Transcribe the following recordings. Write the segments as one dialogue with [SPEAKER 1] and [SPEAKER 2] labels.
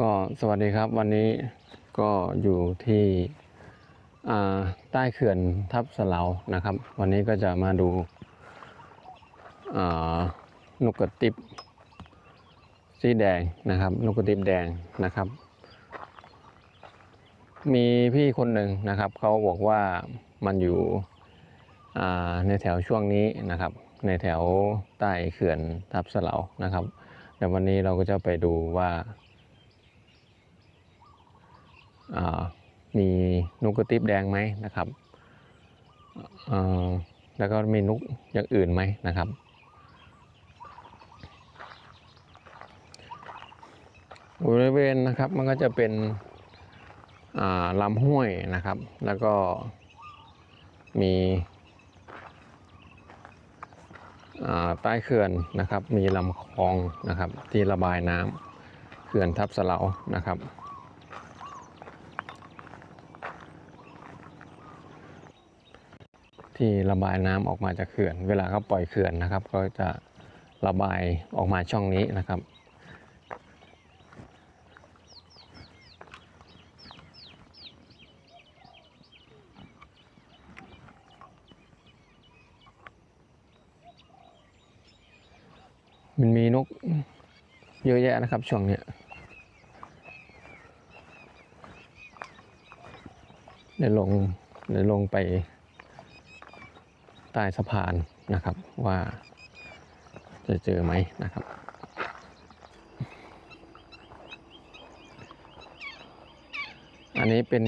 [SPEAKER 1] ก็สวัสดีครับวันนี้ก็อยู่ที่ใต้เขื่อนทับสลานะครับ วันนี้ก็จะมาดูนกกระติบสีแดงนะครับนกกระติบแดงนะครับ มีพี่คนหนึ่งนะครับเขาบอกว่ามันอยู่ในแถวช่วงนี้นะครับ ในแถวใต้เขื่อนทับสลานะครับเดี๋ยววันนี้เราก็จะไปดูว่า มีนกกระติบแดงไหมนะครับแล้วก็มีนกอย่างอื่นไหมนะครับ บริเวณนะครับมันก็จะเป็นลำห้วยนะครับ แล้วก็มีใต้เขื่อนนะครับ มีลำคลองนะครับที่ระบายน้ำเขื่อนทับสะเลานะครับ ที่ระบายน้ำออกมาจากเขื่อน เวลาเขาปล่อยเขื่อนนะครับ ก็จะระบายออกมาช่องนี้นะครับ มันมีนกเยอะแยะนะครับช่วงเนี้ยได้ลงได้ลงไป ใต้สะพานนะครับว่าจะเจอไหมนะครับอันนี้เป็น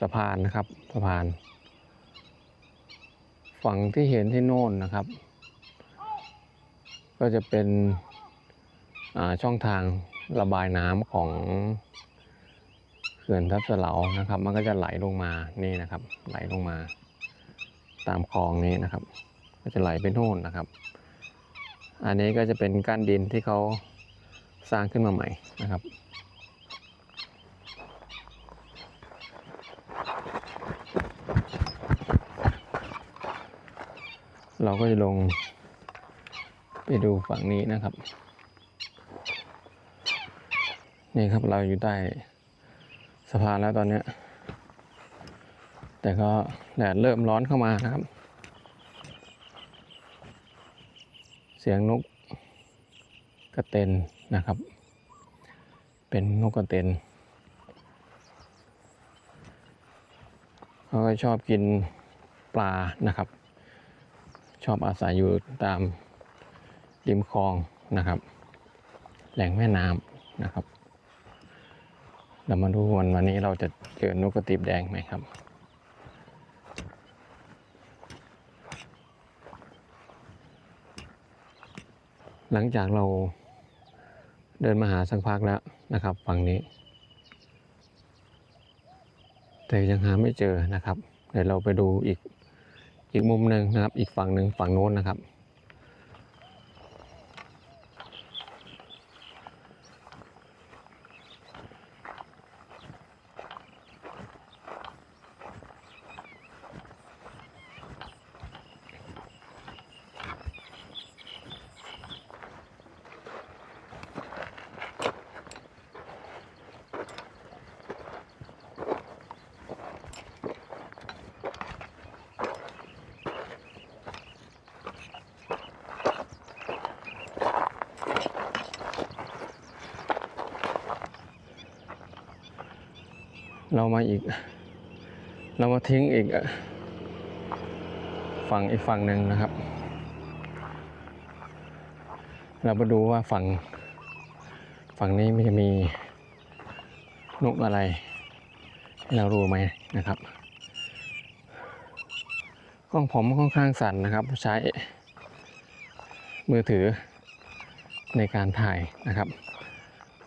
[SPEAKER 1] สะพานนะครับสะพาน ฝั่งที่เห็นที่โน่นนะครับ ก็จะเป็นช่องทางระบายน้ำของเขื่อนทับสะเหลานะครับ มันก็จะไหลลงมานี่นะครับ ไหลลงมา ตามคลองนี้นะครับ ก็จะไหลไปโน่นนะครับ อันนี้ก็จะเป็นก้านดินที่เขาสร้างขึ้นมาใหม่นะครับเราก็จะลงไปดูฝั่งนี้นะครับ นี่ครับเราอยู่ใต้สะพานแล้วตอนเนี้ย แต่ก็แดดเริ่มร้อนเข้ามานะครับ เสียงนกกระเตนนะครับ เป็นนกกระเตนเขาก็ชอบกินปลานะครับ ชอบอาศัยอยู่ตามริมคลองนะครับ แหล่งแม่น้ำนะครับเรามาดูวันวันนี้เราจะเจอนกกระติบแดงไหมครับ หลังจากเราเดินมาหาสักพักแล้วนะครับ ฝั่งนี้ แต่ยังหาไม่เจอนะครับ เดี๋ยวเราไปดูอีกอีกมุมหนึ่งนะครับ อีกฝั่งหนึ่งฝั่งโน้นนะครับ เรามาอีก เรามาทิ้งอีกฝั่งอีกฝั่งหนึ่งนะครับ เรามาดูว่าฝั่ง ฝั่งนี้มันจะมีนกอะไร เรารู้ไหมนะครับกล้องผมค่อนข้างสั่นนะครับ ใช้มือถือในการถ่ายนะครับ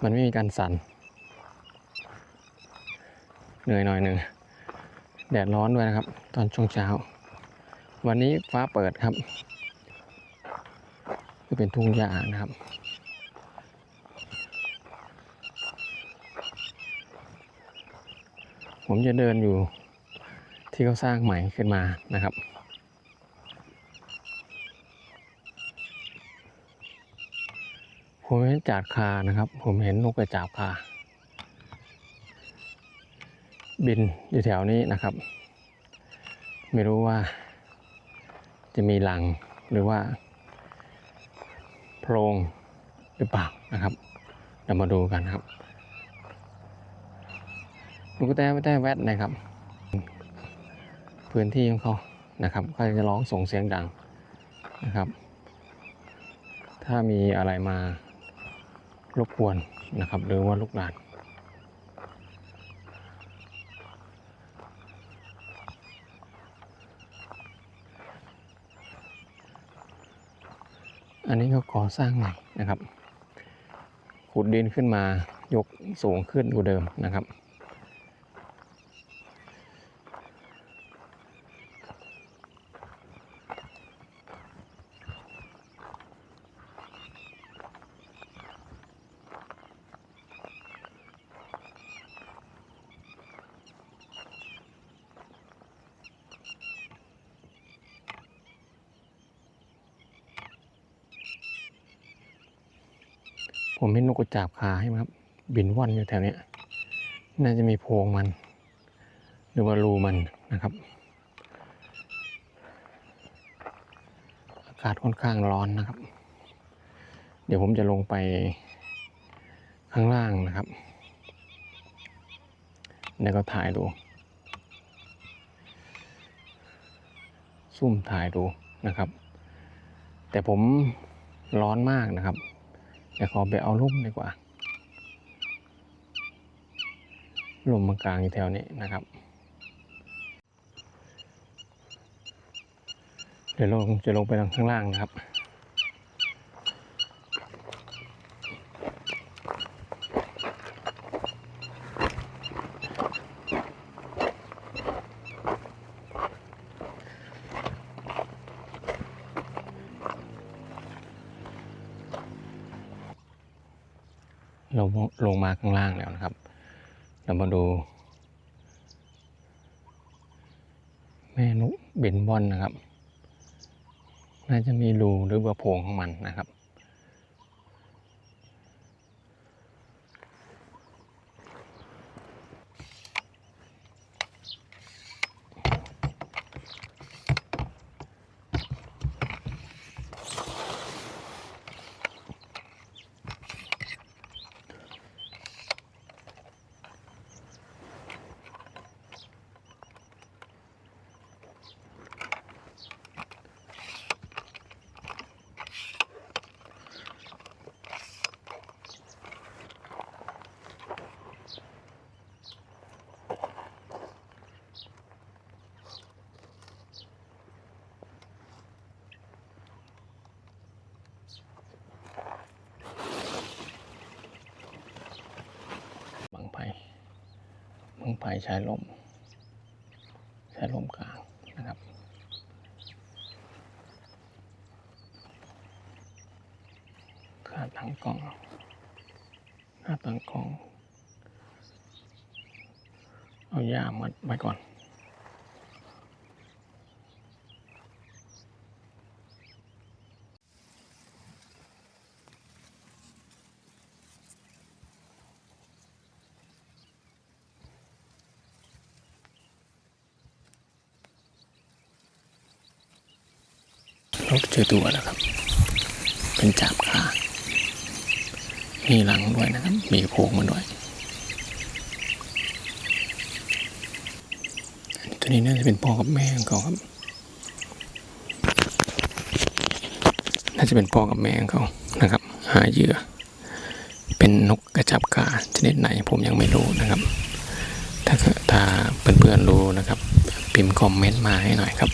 [SPEAKER 1] มันไม่มีการสั่น เหนื่อยหน่อยหนึ่งแดดร้อนด้วยนะครับ ตอนช่วงเช้า วันนี้ฟ้าเปิดครับจะเป็นทุ่งหญ้านะครับ ผมจะเดินอยู่ที่เขาสร้างใหม่ขึ้นมานะครับผมเห็นจาดคานะครับ ผมเห็นนกกระจาบคา บินอยู่แถวนี้นะครับ ไม่รู้ว่าจะมีหลังหรือว่าโพรงหรือเปล่านะครับเรามาดูกันครับลูกแต้ไม่ได้แวดนะครับ พื้นที่ของเขานะครับเขาจะร้องส่งเสียงดังนะครับ ถ้ามีอะไรมารบกวนนะครับ หรือว่าลูกหลาน อันนี้ก็ก่อสร้างใหม่นะครับ ขุดดินขึ้นมายกสูงขึ้นกว่าเดิมนะครับ ผมเห็นนกกระจาบคาให้ครับ บินว่อนอยู่แถวนี้น่าจะมีโพรงมัน หรือว่ารูมันนะครับ อากาศค่อนข้างร้อนนะครับ เดี๋ยวผมจะลงไปข้างล่างนะครับแล้วก็ถ่ายดูซุ่มถ่ายดูนะครับ แต่ผมร้อนมากนะครับ เดี๋ยวขอไปเอาร่มดีกว่าลมกลางอยู่แถวนี้นะครับ เดี๋ยวลงจะลงไปทางข้างล่างนะครับ เราลง มาข้างล่างแล้วนะครับ เรามาดูแม่นุเบนบอนนะครับ น่าจะมีรูหรือว่าโพรงของมันนะครับ งไผ่ใช้ลม ใช้ลมกลางนะครับ ขาตั้งกล้อง หน้าตังกล้อง เอายามัดไปก่อน เราเจอตัวแล้วครับ เป็นจับขามีหลังด้วยนะครับ มีโพงมาด้วยตัวนี้น่าจะเป็นพ่อกับแม่ของเขาครับ น่าจะเป็นพ่อกับแม่ของเขานะครับ หาเหยื่อ เป็นนกกระจับกาชนิดไหนผมยังไม่รู้นะครับ ถ้าเกิดถ้าเพื่อนๆรู้นะครับ พิมพ์คอมเมนต์มาให้หน่อยครับ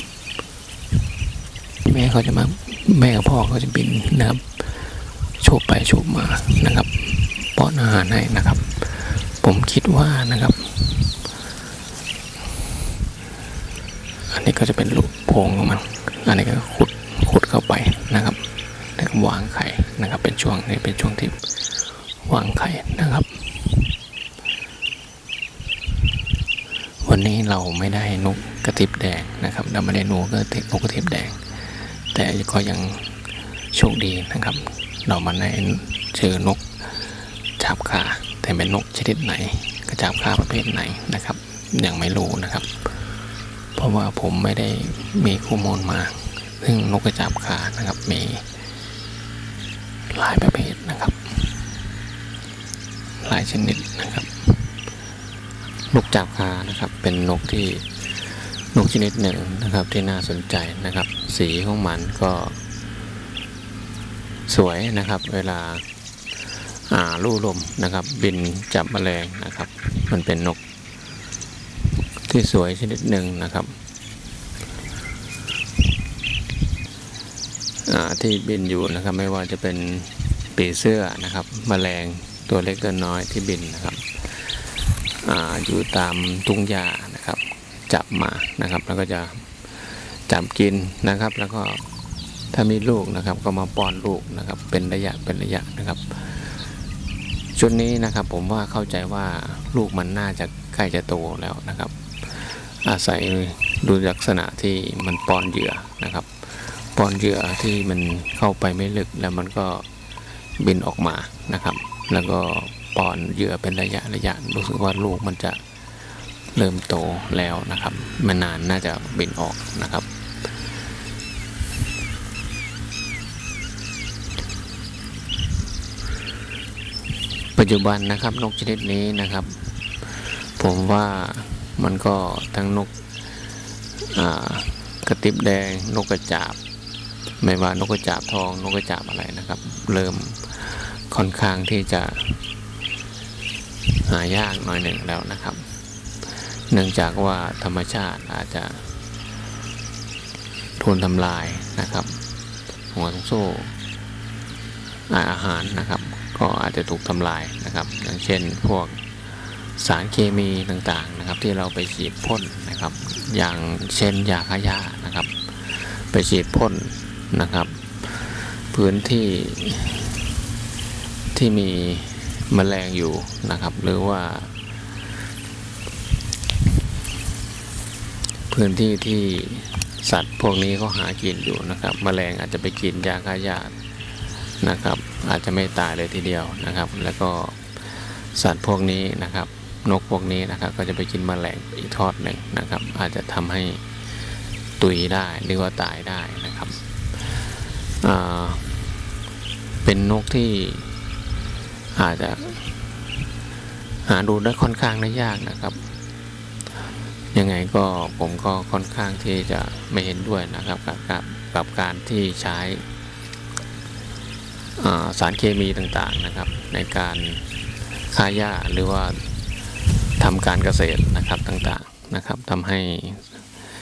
[SPEAKER 1] เขาจะมาแม่กับพ่อเขาจะบินนะครับโฉบไปโฉบมานะครับป้อนอาหารให้นะครับ ผมคิดว่านะครับ อันนี้ก็จะเป็นลูกโพงของมัน อันนี้ก็ขุดขุดเข้าไปนะครับแล้ววางไข่นะครับ เป็นช่วงนี้เป็นช่วงที่วางไข่นะครับ วันนี้เราไม่ได้นกกระติบแดงนะครับ เราไม่ได้นกกระติบนกกระติบแดง แต่ก็ยังโชคดีนะครับ เรามาในเจอนกจับขาแต่เป็นนกชนิดไหนกระจับขาประเภทไหนนะครับยังไม่รู้นะครับ เพราะว่าผมไม่ได้มีข้อมูลมา ซึ่งนกกระจาบขานะครับมีหลายประเภทนะครับ หลายชนิดนะครับ นกจาบคานะครับ เป็นนกที่ นกชนิดหนึ่งนะครับที่น่าสนใจนะครับ สีของมันก็สวยนะครับ เวลาอ่าลู่ลมนะครับ บินจับแมลงนะครับ มันเป็นนกที่สวยชนิดหนึ่งนะครับที่บินอยู่นะครับไม่ว่าจะเป็นปีเสื้อนะครับแมลงตัวเล็กตัวน้อยที่บินนะครับออยู่ตามทุ่งหญ้า จับมานะครับ แล้วก็จะจับกินนะครับ แล้วก็ถ้ามีลูกนะครับ ก็มาป้อนลูกนะครับ เป็นระยะเป็นระยะนะครับชุดนี้นะครับผมว่าเข้าใจว่าลูกมันน่าจะใกล้จะโตแล้วนะครับ อาศัยดูลักษณะที่มันป้อนเหยื่อนะครับป้อนเหยื่อที่มันเข้าไปไม่ลึกแล้วมันก็บินออกมานะครับ แล้วก็ป้อนเหยื่อเป็นระยะระยะรู้สึกว่าลูกมันจะ เริ่มโตแล้วนะครับม่นานน่าจะบินออกนะครับ ปัจจุบันนะครับนกชนิดนี้นะครับ ผมว่ามันก็ทั้งนกกระติบแดงนกกระจาบ ไม่ว่านกกระจาบทองนกกระจาบอะไรนะครับ เริ่มค่อนข้างที่จะหายากหน่อยหนึ่งแล้วนะครับ เนื่องจากว่าธรรมชาติอาจจะทนทำลายนะครับ หัวโซ่อาหารนะครับ ก็อาจจะถูกทำลายนะครับ อย่างเช่นพวกสารเคมีต่างๆนะครับ ที่เราไปฉีดพ่นนะครับ อย่างเช่นยาฆ่าหญ้านะครับ ไปฉีดพ่นนะครับ พื้นที่ที่มีแมลงอยู่นะครับ หรือว่า พื้นที่ที่สัตว์พวกนี้เขาหากินอยู่นะครับแมลงอาจจะไปกินยาฆ่าหญ้านะครับ อาจจะไม่ตายเลยทีเดียวนะครับ แล้วก็สัตว์พวกนี้นะครับ นกพวกนี้นะครับ ก็จะไปกินแมลงอีกทอดหนึ่งนะครับ อาจจะทำให้ตุยได้หรือว่าตายได้นะครับเป็นนกที่อาจจะหาดูได้ค่อนข้างได้ยากนะครับ ยังไงก็ผมก็ค่อนข้างที่จะไม่เห็นด้วยนะครับกับกับกับการที่ใช้าสารเคมีต่างๆนะครับ ในการฆ่าหญ้าหรือว่าทำการเกษตรนะครับต่างๆนะครับทำให้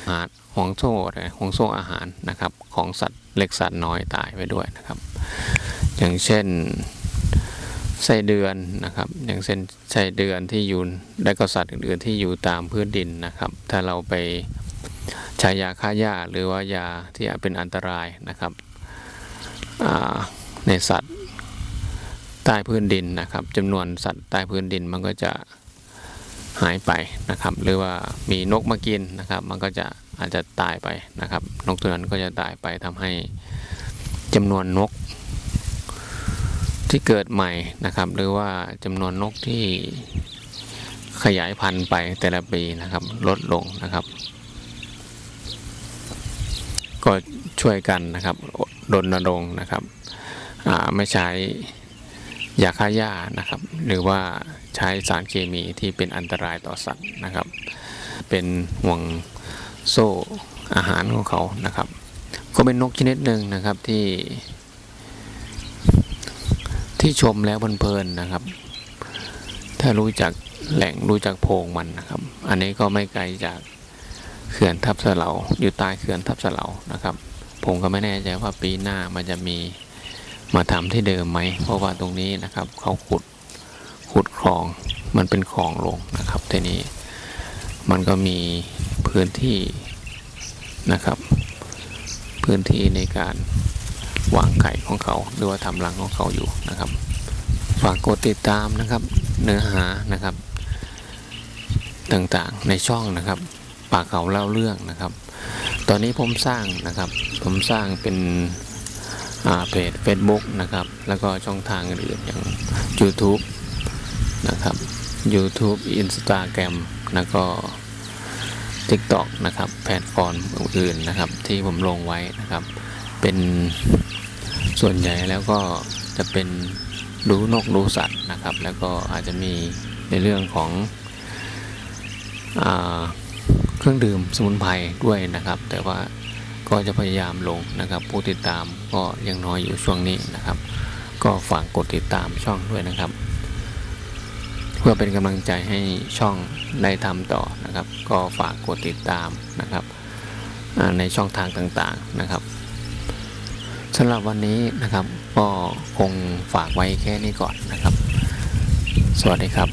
[SPEAKER 1] อาหารห่วงโซ่อะไรห่วงโซ่อาหารนะครับของสัตว์เล็กสัตว์น้อยตายไปด้วยนะครับ อย่างเช่น ไส้เดือนนะครับ อย่างเช่นไส้เดือนที่อยู่และก็สัตว์อื่นๆที่อยู่ตามพื้นดินนะครับ ถ้าเราไปใช้ยาฆ่าหญ้าหรือว่ายาที่เป็นอันตรายนะครับในสัตว์ใต้พื้นดินนะครับจำนวนสัตว์ใต้พื้นดินมันก็จะหายไปนะครับ หรือว่ามีนกมากินนะครับ มันก็จะอาจจะตายไปนะครับ นกตัวนั้นก็จะตายไปทำให้จำนวนนก ที่เกิดใหม่นะครับ หรือว่าจำนวนนกที่ขยายพันธุ์ไปแต่ละปีนะครับ ลดลงนะครับ ก็ช่วยกันนะครับรณรงค์นะครับไม่ใช้ยาฆ่าหญ้านะครับ หรือว่าใช้สารเคมีที่เป็นอันตรายต่อสัตว์นะครับ เป็นห่วงโซ่อาหารของเขานะครับ ก็เป็นนกชนิดหนึ่งนะครับที่ ที่ชมแล้วเพลินๆนะครับ ถ้ารู้จักแหล่งรู้จักโพงมันนะครับ อันนี้ก็ไม่ไกลจากเขื่อนทับสะเหลาอยู่ใต้เขื่อนทับสะเหลานะครับ ผมก็ไม่แน่ใจว่าปีหน้ามันจะมีมาทำที่เดิมไหม เพราะว่าตรงนี้นะครับเขาขุดขุดคลองมันเป็นคลองลงนะครับทีนี้มันก็มีพื้นที่นะครับ พื้นที่ในการ วางไข่ของเขาหรือว่าทำรังของเขาอยู่นะครับ ฝากกดติดตามนะครับเนื้อหานะครับ ต่างๆในช่องนะครับปากเขาเล่าเรื่องนะครับ ตอนนี้ผมสร้างนะครับ ผมสร้างเป็นอ่าเพจ Facebook นะครับ แล้วก็ช่องทางอื่นอย่าง YouTube นะครับ YouTube Instagram แล้วก็ TikTok นะครับ แพลตฟอร์มอื่นๆนะครับ ที่ผมลงไว้นะครับ เป็นส่วนใหญ่แล้วก็จะเป็นดูนกดูสัตว์นะครับ แล้วก็อาจจะมีในเรื่องของอเครื่องดื่มสมุนไพรด้วยนะครับ แต่ว่าก็จะพยายามลงนะครับ ผู้ติดตามก็ยังน้อยอยู่ช่วงนี้นะครับ ก็ฝากกดติดตามช่องด้วยนะครับ เพื่อเป็นกำลังใจให้ช่องได้ทำต่อนะครับ ก็ฝากกดติดตามนะครับในช่องทางต่างๆนะครับ สำหรับวันนี้นะครับ ก็คงฝากไว้แค่นี้ก่อนนะครับ สวัสดีครับ